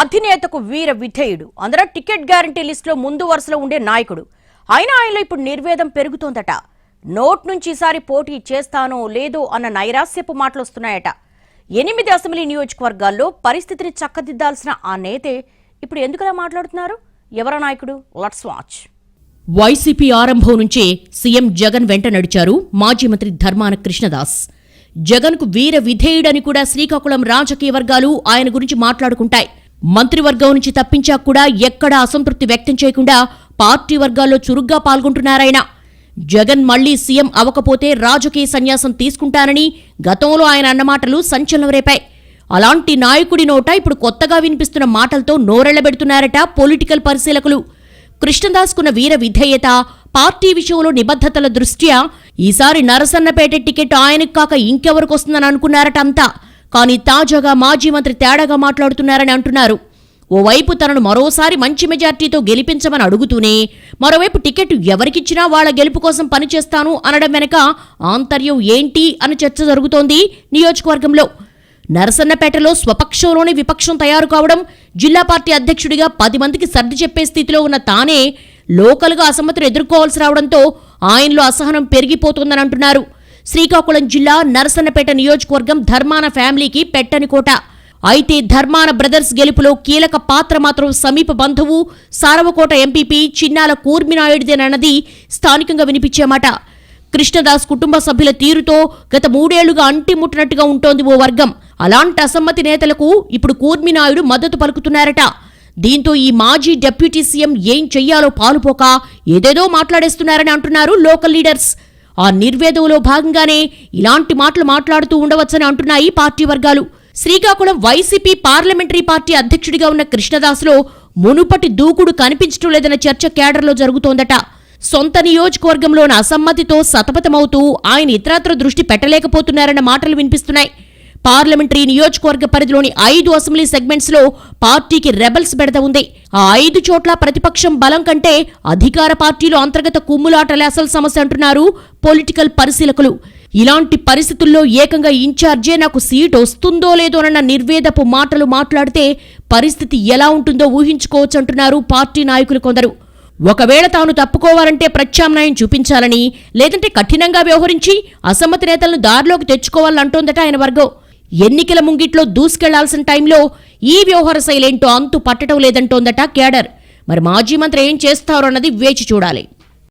అధినేతకు వీర విధేయుడు. అందరూ ticket guarantee లిస్టులో ముందు వరుసలో ఉండే నాయకుడు. అయినా ఆయనలో ఇప్పుడు నిర్వేదం పెరుగుతోందట. నోట్ నుంచి ఈసారి పోటీ చేస్తానో లేదో అన్న నైరాస్యపు మాటలు వస్తున్నాయట. ఎనిమిది అసెంబ్లీ నియోజకవర్గాల్లో పరిస్థితిని చక్కదిద్దాల్సిన ఆ నేతే ఇప్పుడు ఎందుకలా మాట్లాడుతున్నారు? ఎవరా నాయకుడు? లట్స్ వాచ్. వైసీపీ ఆరంభం నుంచే సీఎం జగన్ వెంట నడిచారు మాజీ మంత్రి ధర్మాన కృష్ణదాస్. జగన్కు వీర విధేయుడని కూడా శ్రీకాకుళం రాజకీయ వర్గాలు ఆయన గురించి మాట్లాడుకుంటాయి. మంత్రివర్గం నుంచి తప్పించాక కూడా ఎక్కడా అసంతృప్తి వ్యక్తం చేయకుండా పార్టీ వర్గాల్లో చురుగ్గా పాల్గొంటున్నారాయన. జగన్ మళ్ళీ సీఎం అవ్వకపోతే రాజకీయ సన్యాసం తీసుకుంటానని గతంలో ఆయన అన్న మాటలు సంచలనం రేపాయి. అలాంటి నాయకుడి నోట ఇప్పుడు కొత్తగా వినిపిస్తున్న మాటలతో నోరెళ్ళబెడుతున్నారట పొలిటికల్ పరిశీలకులు. కృష్ణదాస్కున్న వీర విధేయత పార్టీ విషయంలో నిబద్ధతల దృష్ట్యా ఈసారి నరసన్నపేట టికెట్ ఆయనకు కాక ఇంకెవరికొస్తుందని అనుకున్నారట అంతా. కానీ తాజాగా మాజీ మంత్రి తేడాగా మాట్లాడుతున్నారని అంటున్నారు. ఓవైపు తనను మరోసారి మంచి మెజార్టీతో గెలిపించమని అడుగుతూనే మరోవైపు టికెట్ ఎవరికిచ్చినా వాళ్ళ గెలుపు కోసం పనిచేస్తాను అనడం వెనక ఆంతర్యం ఏంటి అని చర్చ జరుగుతోంది నియోజకవర్గంలో. నరసన్నపేటలో స్వపక్షంలోని విపక్షం తయారు కావడం జిల్లా పార్టీ అధ్యక్షుడిగా పది మందికి సర్ది చెప్పే స్థితిలో ఉన్న తానే లోకల్గా అసమ్మతులు ఎదుర్కోవాల్సి రావడంతో ఆయనలో అసహనం పెరిగిపోతుందని అంటున్నారు. శ్రీకాకుళం జిల్లా నరసన్నపేట నియోజకవర్గం ధర్మాన ఫ్యామిలీకి పెట్టని కోట. అయితే ధర్మాన బ్రదర్స్ గెలుపులో కీలక పాత్ర మాత్రం సమీప బంధువు సారవకోట ఎంపీపీ చిన్నాల కూర్మినాయుడిదేనన్నది స్థానికంగా వినిపించేమాట కృష్ణదాస్ కుటుంబ సభ్యుల తీరుతో గత మూడేళ్ళుగా అంటిముట్టినట్టుగా ఉంటోంది ఓ వర్గం. అలాంటి అసమ్మతి నేతలకు ఇప్పుడు కూర్మినాయుడు మద్దతు పలుకుతున్నారట. దీంతో ఈ మాజీ డిప్యూటీ సీఎం ఏం చెయ్యాలో పాలుపోక ఏదేదో మాట్లాడేస్తున్నారని అంటున్నారు లోకల్ లీడర్స్. ఆ నిర్వేదంలో భాగంగానే ఇలాంటి మాటలు మాట్లాడుతూ ఉండవచ్చని అంటున్నాయి పార్టీ వర్గాలు. శ్రీకాకుళం వైసీపీ పార్లమెంటరీ పార్టీ అధ్యక్షుడిగా ఉన్న కృష్ణదాస్లో మునుపటి దూకుడు కనిపించడం లేదన్న చర్చ కేడర్లో జరుగుతోందట. సొంత నియోజకవర్గంలోని అసమ్మతితో సతమతమవుతూ ఆయన ఇతరత్ర దృష్టి పెట్టలేకపోతున్నారన్న మాటలు వినిపిస్తున్నాయి. పార్లమెంటరీ నియోజకవర్గ పరిధిలోని ఐదు అసెంబ్లీ సెగ్మెంట్స్లో పార్టీకి రెబల్స్ బెడద ఉంది. ఆ ఐదు చోట్ల ప్రతిపక్షం బలం కంటే అధికార పార్టీలో అంతర్గత కుమ్ములాటలే అసలు సమస్య అంటున్నారు పొలిటికల్ పరిశీలకులు. ఇలాంటి పరిస్థితుల్లో ఏకంగా ఇన్ఛార్జే నాకు సీట్ వస్తుందో లేదోనన్న నిర్వేదపు మాటలు మాట్లాడితే పరిస్థితి ఎలా ఉంటుందో ఊహించుకోవచ్చు అంటున్నారు పార్టీ నాయకులు కొందరు. ఒకవేళ తాను తప్పుకోవాలంటే ప్రత్యామ్నాయం చూపించాలని లేదంటే కఠినంగా వ్యవహరించి అసమ్మతి నేతలను దారిలోకి తెచ్చుకోవాలంటోందట ఆయన వర్గం. ఎన్నికల ముంగిట్లో దూసుకెళ్ళాల్సిన టైంలో ఈ వ్యవహార శైలేంటో అంతు పట్టడం లేదంటోందట కేడర్. మరి మాజీ మంత్రి ఏం చేస్తారో అన్నది వేచి చూడాలి.